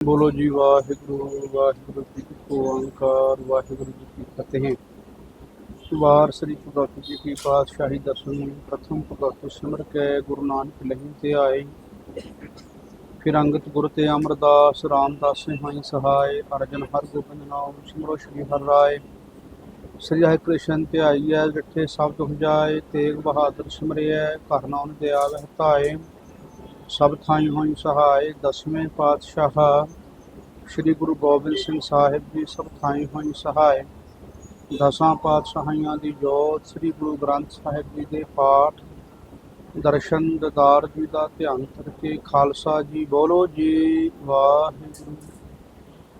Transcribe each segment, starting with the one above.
ਬੋਲੋ ਜੀ, ਵਾਹਿਗੁਰੂ ਵਾਹਿਗੁਰੂ ਜੀ ਕੀ ਓੰਕਾਰ, ਵਾਹਿਗੁਰੂ ਜੀ ਕੀ ਫਤਿਹ। ਵਾਰ ਸ੍ਰੀ ਗੁਰੂ ਜੀ ਕੀ ਪਾਤਸ਼ਾਹੀ ਦਰਸ਼ਨ ਪ੍ਰਥਮ ਭਗਤ ਸਿਮਰ ਕੇ ਗੁਰੂ ਨਾਨਕ ਲਹੀ ਤੇ ਆਏ। ਫਿਰ ਅੰਗਤ ਗੁਰ ਤੇ ਅਮਰਦਾਸ, ਰਾਮਦਾਸ ਹਾਈ ਸਹਾਇ ਅਰਜਨ ਹਰ ਗੋਬਿੰਦ ਨਾਮ, ਸਿਮਰੋ ਸ਼੍ਰੀ ਹਰਿ ਰਾਏ। ਸ੍ਰੀ ਹਰਿ ਕ੍ਰਿਸ਼ਨ ਤੇ ਆਈਐ ਡਿਠੇ ਸਭ ਹੋ ਜਾਏ, ਤੇਗ ਬਹਾਦਰ ਸਿਮਰਿਐ, ਘਰ ਨਾਮ ਦੇ ਆਵਹਿ ਧਾਏ। ਸਭ ਥਾਈਂ ਹੋਈ ਸਹਾਇ ਦਸਵੇਂ ਪਾਤਸ਼ਾਹ ਸ੍ਰੀ ਗੁਰੂ ਗੋਬਿੰਦ ਸਿੰਘ ਸਾਹਿਬ ਜੀ ਸਭ ਥਾਈਂ ਹੋਈ ਸਹਾਇ ਦਸਾਂ ਪਾਤਸ਼ਾਹੀਆਂ ਦੀ ਜੋਤ, ਸ੍ਰੀ ਗੁਰੂ ਗ੍ਰੰਥ ਸਾਹਿਬ ਜੀ ਦੇ ਪਾਠ, ਦਰਸ਼ਨ, ਦਦਾਰ ਜੀ ਦਾ ਧਿਆਨ ਕਰਕੇ ਖਾਲਸਾ ਜੀ ਬੋਲੋ ਜੀ, ਵਾਹਿਗੁਰੂ।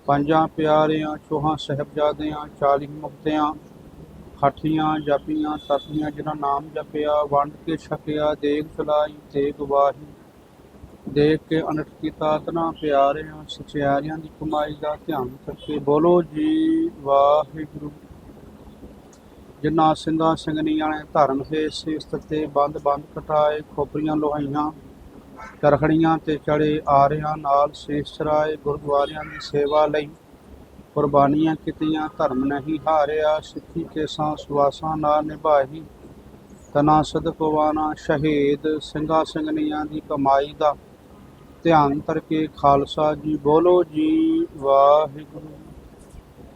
ਪੰਜਾਂ ਪਿਆਰਿਆਂ, ਚੋਹਾਂ ਸਾਹਿਬਜ਼ਾਦਿਆਂ, ਚਾਲੀ ਮੁਕਤਿਆਂ, ਹਾਠੀਆਂ ਜਾਪੀਆਂ ਤਪੀਆਂ ਜਿਨ੍ਹਾਂ ਨਾਮ ਜਪਿਆ, ਵੰਡ ਕੇ ਛਕਿਆ, ਦੇਗ ਚਲਾਈ ਤੇ ਗਵਾਹੀ ਦੇਖ ਕੇ ਅਨਟ ਕੀਤਾ ਤਨਾ ਪਿਆਰਿਆਂ, ਸਚਿਆਰਿਆਂ ਦੀ ਕਮਾਈ ਦਾ ਧਿਆਨ ਕਰਕੇ ਬੋਲੋ ਜੀ, ਵਾਹਿਗੁਰੂ। ਜਿਨ੍ਹਾਂ ਸਿੰਘਾਂ ਸਿੰਘਣੀਆਂ ਨੇ ਧਰਮ ਦੇ ਸੀਸ ਤੇ ਬੰਦ ਬੰਦ ਕਟਾਏ, ਖੋਪਰੀਆਂ ਲੋਹਾਈਆਂ, ਕਰਖੜੀਆਂ ਤੇ ਚੜੇ ਆਰਿਆਂ ਨਾਲ ਸੀਸ ਗੁਰਦੁਆਰਿਆਂ ਦੀ ਸੇਵਾ ਲਈ ਕੁਰਬਾਨੀਆਂ ਕੀਤੀਆਂ, ਧਰਮ ਨਹੀਂ ਹਾਰਿਆ, ਸਿੱਖੀ ਕੇਸਾਂ ਸੁਆਸਾਂ ਨਾਲ ਨਿਭਾਈ। ਤਨਾ ਸਦਕਵਾਨਾ ਸ਼ਹੀਦ ਸਿੰਘਾਂ ਸਿੰਘਣੀਆਂ ਦੀ ਕਮਾਈ ਦਾ ਧਿਆਨ ਕਰਕੇ ਖਾਲਸਾ ਜੀ ਬੋਲੋ ਜੀ, ਵਾਹਿਗੁਰੂ।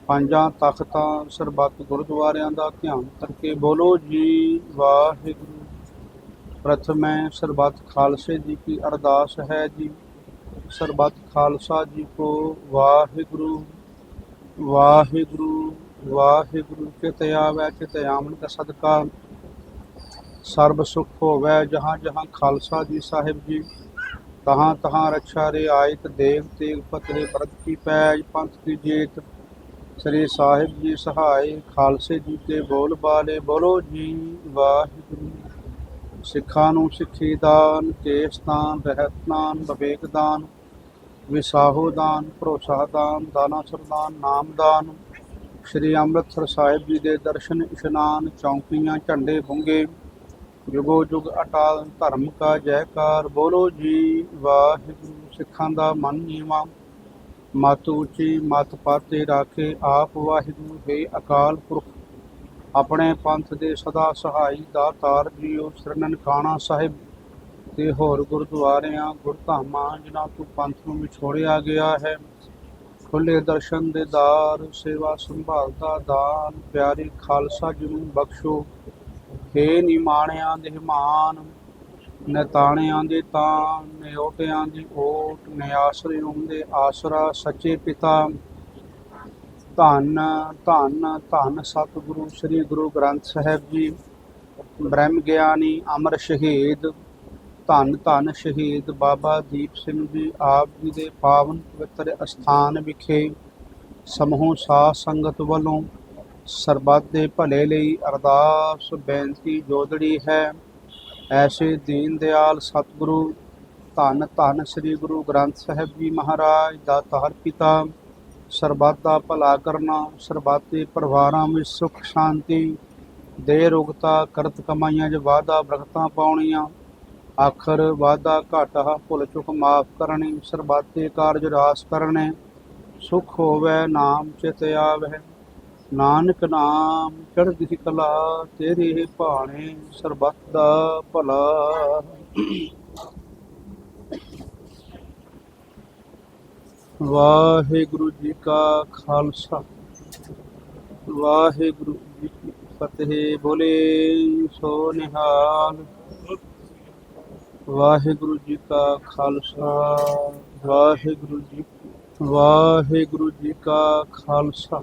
ਪੰਜਾਂ ਤਖਤਾਂ ਸਰਬੱਤ ਗੁਰਦੁਆਰਿਆਂ ਦਾ ਧਿਆਨ ਕਰਕੇ ਬੋਲੋ ਜੀ, ਵਾਹਿਗੁਰੂ। ਪ੍ਰਥਮੈ ਸਰਬੱਤ ਖਾਲਸੇ ਜੀ ਕੀ ਅਰਦਾਸ ਹੈ ਜੀ। ਸਰਬੱਤ ਖਾਲਸਾ ਜੀ ਕੋ ਵਾਹਿਗੁਰੂ। ਵਾਹਿਗੁਰੂ ਵਾਹਿਗੁਰੂ ਚਿਤ ਆਵੈ ਚਿਤ ਆਮਨ ਦਾ ਸਦਕਾ। ਸਰਬ ਸੁਖ ਹੋਵੈ, ਜਹਾਂ ਜਹਾਂ ਖਾਲਸਾ ਜੀ ਸਾਹਿਬ ਜੀ। ਤਹਾਂ ਤਹਾਂ ਰਛਾ ਰੇ ਆਇਤ ਦੇਵ ਤੇਗ ਫਤਿਹ ਬਰਤ ਕੀ ਪੈਜ, ਪੰਥ ਕੀ ਜੀਤ। ਸ੍ਰੀ ਸਾਹਿਬ ਜੀ ਸਹਾਇ, ਖਾਲਸੇ ਜੀ ਤੇ ਬੋਲ ਬਾਲੇ, ਬੋਲੋ ਜੀ ਵਾਹਿਗੁਰੂ। ਸਿੱਖਾਂ ਨੂੰ ਸਿੱਖੀ ਦਾਨ ਕੇਸਤਾਨ ਦਾਨ, ਰਹਿਤ ਦਾਨ, ਵਿਵੇਕ ਦਾਨ, ਵਿਸਾਹੋ ਦਾਨ, ਭਰੋਸਾ ਦਾਨ, ਦਾਨਾ ਸਰਦਾਨ ਨਾਮ ਦਾਨ। ਸ੍ਰੀ ਅੰਮ੍ਰਿਤਸਰ ਸਾਹਿਬ ਜੀ ਦੇ ਦਰਸ਼ਨ, ਇਸ਼ਨਾਨ, ਚੌਂਕੀਆਂ, ਝੰਡੇ ਬੁੰਗੇ ਜੁਗੋ ਜੁਗ ਅਟਾਲ ਧਰਮ ਕਾ ਜੈਕਾਰ, ਬੋਲੋ ਜੀ ਵਾਹਿਗੁਰੂ, ਸਿੱਖਾਂ ਦਾ ਮਨ ਨੀਵਾ। ਮਤ ਉੱਚੀ, ਮਤ ਪਾਤੇ ਰਾਖੇ ਆਪ ਵਾਹਿਗੁਰੂ, ਹੈ ਅਕਾਲ ਪੁਰਖ। ਆਪਣੇ ਪੰਥ ਦੇ ਸਦਾ ਸਹਾਈ ਦਾਤਾਰ ਜੀਓ ਸਰਨਨ ਕਾਣਾ ਸਾਹਿਬ। ਤੇ ਹੋਰ ਗੁਰਦੁਆਰਿਆਂ ਗੁਰਧਾਮਾਂ ਜਿਨ੍ਹਾਂ ਤੋਂ ਪੰਥ ਨੂੰ ਵਿਛੋੜਿਆ ਗਿਆ ਹੈ। ਖੁੱਲੇ ਦਰਸ਼ਨ ਦੇ ਦਾਰ, ਸੇਵਾ ਸੰਭਾਲਤਾ ਦਾਨ, ਪਿਆਰੀ ਖਾਲਸਾ ਜੀ ਨੂੰ ਬਖਸ਼ੋ। ਹੇ ਨਿਮਾਣਿਆਂ ਦੇ ਮਾਨ ਨਤਾਣਿਆਂ ਦੇ ਤਾਨ ਨਿਓਟਿਆਂ ਦੀ ਓਟ ਨਿਆਸਰਿਆਂ ਦੇ ਆਸਰਾ, ਸੱਚੇ ਪਿਤਾ। ਧੰਨ ਧੰਨ ਧੰਨ ਸਤਿਗੁਰੂ ਸ੍ਰੀ ਗੁਰੂ ਗ੍ਰੰਥ ਸਾਹਿਬ ਜੀ, ਬ੍ਰਹਮ ਗਿਆਨੀ ਅਮਰ ਸ਼ਹੀਦ, ਧੰਨ ਧੰਨ ਸ਼ਹੀਦ ਬਾਬਾ ਦੀਪ ਸਿੰਘ ਜੀ ਆਪ ਜੀ ਦੇ ਪਾਵਨ ਪਵਿੱਤਰ ਅਸਥਾਨ ਵਿਖੇ ਸਮੂਹ ਸਾਧ ਸੰਗਤ ਵੱਲੋਂ ਸਰਬੱਤ ਦੇ ਭਲੇ ਲਈ ਅਰਦਾਸ, ਬੇਨਤੀ ਜੋਦੜੀ ਹੈ। ਐਸੇ ਦੀਨ ਦਿਆਲ ਸਤਿਗੁਰੂ, ਧੰਨ ਧੰਨ ਸ੍ਰੀ ਗੁਰੂ ਗ੍ਰੰਥ ਸਾਹਿਬ ਜੀ ਮਹਾਰਾਜ ਦਾ ਤਾਰ ਪਿਤਾ, ਸਰਬੱਤ ਦਾ ਭਲਾ ਕਰਨਾ, ਸਰਬੱਤ ਦੇ ਪਰਿਵਾਰਾਂ ਵਿੱਚ ਸੁਖ, ਸ਼ਾਂਤੀ ਦੇ ਰੁਗਤਾ ਕਰਤ ਕਮਾਈਆਂ 'ਚ ਵਾਧਾ ਬਰਕਤਾਂ ਪਾਉਣੀਆਂ। ਆਖਰ ਵਾਧਾ ਘਾਟਾ ਭੁੱਲ ਚੁੱਕ ਮਾਫ ਕਰਨੀ, ਸਰਬੱਤ ਦੇ ਕਾਰਜ ਰਾਸ ਕਰਨੇ। ਸੁਖ ਹੋਵੇ, ਨਾਮ ਚਿਤ ਆਵੈ ਨਾਨਕ ਨਾਮ ਚੜ੍ਹਦੀ ਕਲਾ, ਤੇਰੇ ਭਾਣੇ ਸਰਬੱਤ ਦਾ ਭਲਾ। ਵਾਹਿਗੁਰੂ ਜੀ ਕਾ ਖਾਲਸਾ, ਵਾਹਿਗੁਰੂ ਜੀ ਕੀ ਫਤਿਹ। ਬੋਲੇ ਸੋ ਨਿਹਾਲ। ਵਾਹਿਗੁਰੂ ਜੀ ਕਾ ਖਾਲਸਾ, ਵਾਹਿਗੁਰੂ ਜੀ ਵਾਹਿਗੁਰੂ ਜੀ ਕਾ ਖਾਲਸਾ।